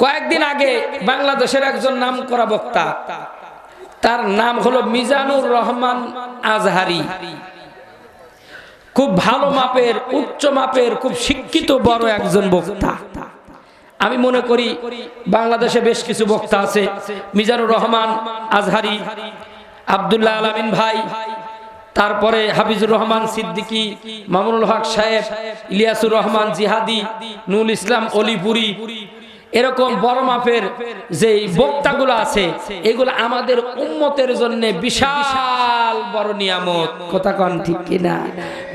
কয়েকদিন আগে বাংলাদেশের একজন নাম করা বক্তা, তার নাম হলো মিজানুর রহমান আজহারি। খুব ভালো মাপের, উচ্চ মাপের, খুব শিক্ষিত বড় একজন বক্তা। আমি মনে করি বাংলাদেশে বেশ কিছু বক্তা আছে, মিজানুর রহমান আজহারি, আবদুল্লাহ আলামিন ভাই, তারপরে হাফিজুর রহমান সিদ্দিকী, মামুনুল হক সাহেব, ইলিয়াসুর রহমান জিহাদি নুল ইসলাম অলিপুরি এরকম বড় মাপের যে বক্তাগুলো আছে, এগুলো আমাদের উম্মতের জন্য বিশাল বড় নিয়ামত। কথা কন ঠিক কিনা?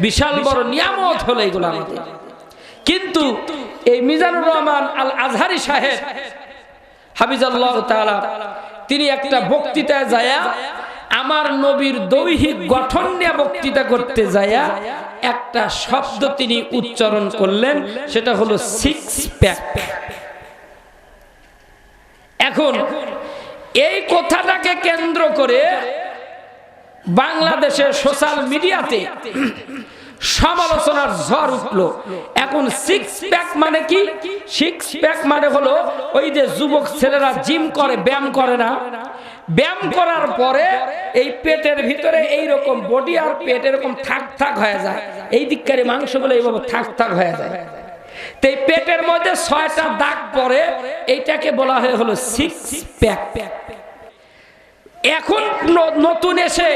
বিশাল বড় নিয়ামত হলো এগুলো আমাদের। কিন্তু এই মিজানুর রহমান আল আজহারি সাহেব, হাফিজাল্লাহ তাআলা, তিনি একটা বক্তৃতায় যায়া, আমার নবীর দৈহিক গঠন নিয়ে বক্তৃতা করতে যায়া, একটা শব্দ তিনি উচ্চারণ করলেন, সেটা হলো সিক্স প্যাক এখন এই কথাটাকে কেন্দ্র করে বাংলাদেশের সোশ্যাল মিডিয়াতে সমালোচনার ঝড় উঠল। এখন সিক্স প্যাক মানে কি? সিক্স প্যাক মানে হলো ওই যে যুবক ছেলেরা জিম করে, ব্যায়াম করে না। ব্যায়াম করার পরে এই পেটের ভিতরে এই রকম বডি আর পেট এরকম থাক থাক হয়ে যায়। এই দিককারে মাংসগুলো এইভাবে থাক থাক হয়ে যায়। তো এই পেটের মধ্যে ছয়টা দাগ পরে এইটাকে বলা হয় হলো সিক্স প্যাক এখন ন- নতুন এসে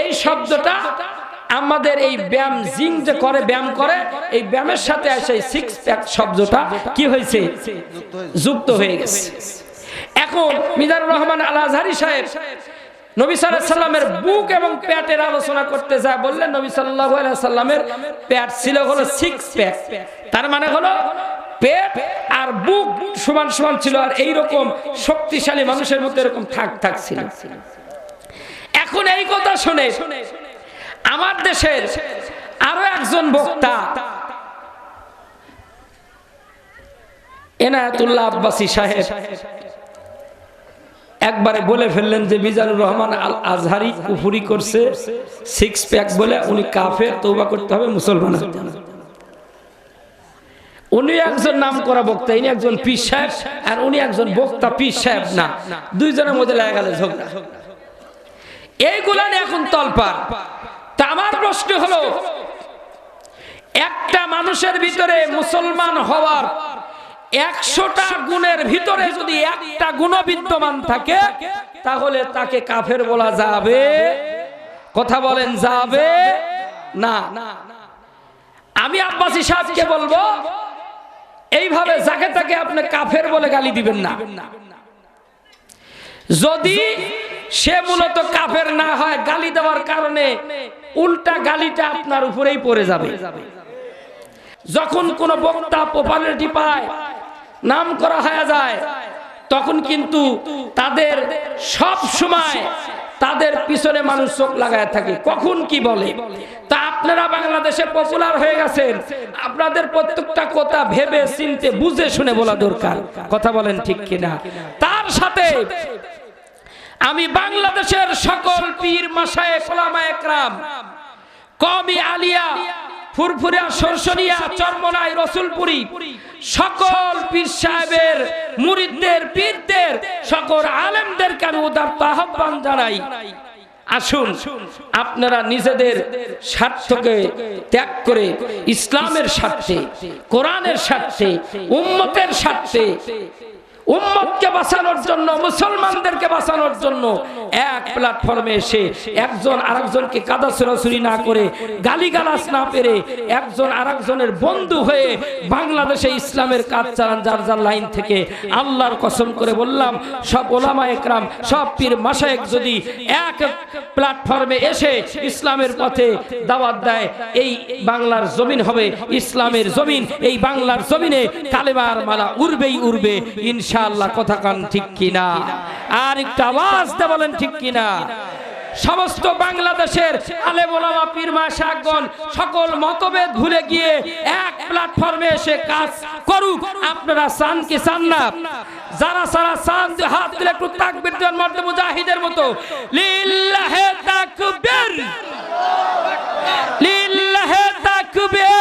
এই শব্দটা আমাদের এই ব্যায়াম জিং যে করে, ব্যায়াম করে, এই ব্যায়ামের সাথে এসে সিক্স প্যাক শব্দটা। কি হয়েছে? যুক্ত হয়ে গেছে। এখন মিজানুর রহমান আল আজহারি সাহেব নবী সাল্লামের বুক এবং প্যাটের আলোচনা করতে যায় বললেন নবী সাল্লাহ সাল্লামের প্যাট ছিল হলো সিক্স প্যাক তার মানে হলো পেট আর বুক সমান সমান ছিল আর এইরকম শক্তিশালী মানুষের মধ্যে এরকম থাক থাক ছিল। এখন এই কথা শুনে আমার দেশের আরও একজন বক্তা এনায়াতুল্লাহ আব্বাসী সাহেব। একবারে বলে ফেললেন যে মিজানুর রহমান আল আজহারি কুফুরি করছে সিক্স প্যাক বলে উনি কাফের তৌবা করতে হবে, মুসলমান উনি একজন নাম করা বক্তা, ইনি একজন পীর সাহেব, আর উনি একজন বক্তা পীর সাহেব না, দুইজনের মধ্যে লাগা গেল ঝগড়া। এইগুলা এখন তলপার। তা আমার প্রশ্ন হলো, একটা মানুষের ভিতরে মুসলমান হওয়ার একশোটা গুণের ভিতরে যদি একটা গুণ বিদ্যমান থাকে, তাহলে তাকে কাফের বলা যাবে। কথা বলেন, যাবে? না আমি আব্বাসী সাহেবকে বলব, এইভাবে যাকে তাকে আপনি কাফের বলে গালি দিবেন না। যদি সে মূলত কাফের না হয়, গালি দেওয়ার কারণে উল্টা গালিটা আপনার উপরেই পড়ে যাবে। যখন কোন বক্তা পপুলারিটি পায় নাম করা হয়ে যায়। তখন কিন্তু তাদের সব সময় তাদের পিছনে মানুষ চোখ লাগায় থাকে। কখন কি বলে? তা আপনারা বাংলাদেশে পপুলার হয়ে গেছেন। আপনাদের প্রত্যেকটা কথা ভেবে, চিনতে, বুঝে, শুনে বলা দরকার। কথা বলেন ঠিক কিনা? তার সাথে আমি বাংলাদেশের সকল পীর মাসায় কোলামা একরাম কমি আলিয়া সকল পীর সাহেবের, মুরিদদের, পীরদের, সকল উদার্ত আহ্বান জানাই। আসুন, আপনারা নিজেদের স্বার্থকে ত্যাগ করে, ইসলামের স্বার্থে, কোরআনের স্বার্থে, উম্মতের স্বার্থে উম্মতকে বাঁচানোর জন্য, মুসলমানদেরকে বাঁচানোর জন্য এক প্ল্যাটফর্মে এসে একজন আরেকজনকে কাদা ছোড়াছুরি না করে, গালিগালাজ না পেরে একজন আরেকজনের বন্ধু হয়ে বাংলাদেশে ইসলামের কাজ চালান, যার যার লাইন থেকে আল্লাহর কসম করে বললাম, সব ওলামা একরাম, সব পীর মাসায়েক যদি এক প্ল্যাটফর্মে এসে ইসলামের পথে দাওয়াত দেয়, এই বাংলার জমিন হবে ইসলামের জমিন, এই বাংলার জমিনে কালেমার মালা উড়বেই উড়বে ইনশাআল্লাহ কথা কান ঠিক কিনা? আর একটা আওয়াজ দিয়ে বলেন ঠিক কিনা? সমস্ত বাংলাদেশের আলেম পীর মাশাগণ সকল মতভেদ ভুলে গিয়ে এক প্ল্যাটফর্মে এসে কাজ করুক। আপনারা চান কি চান না? যারা সারা চান, হাত তুলে একটু তাকবীর দেন মর্দে মুজাহিদের মতো। লিল্লাহে তাকবীর! লিল্লাহে তাকবীর!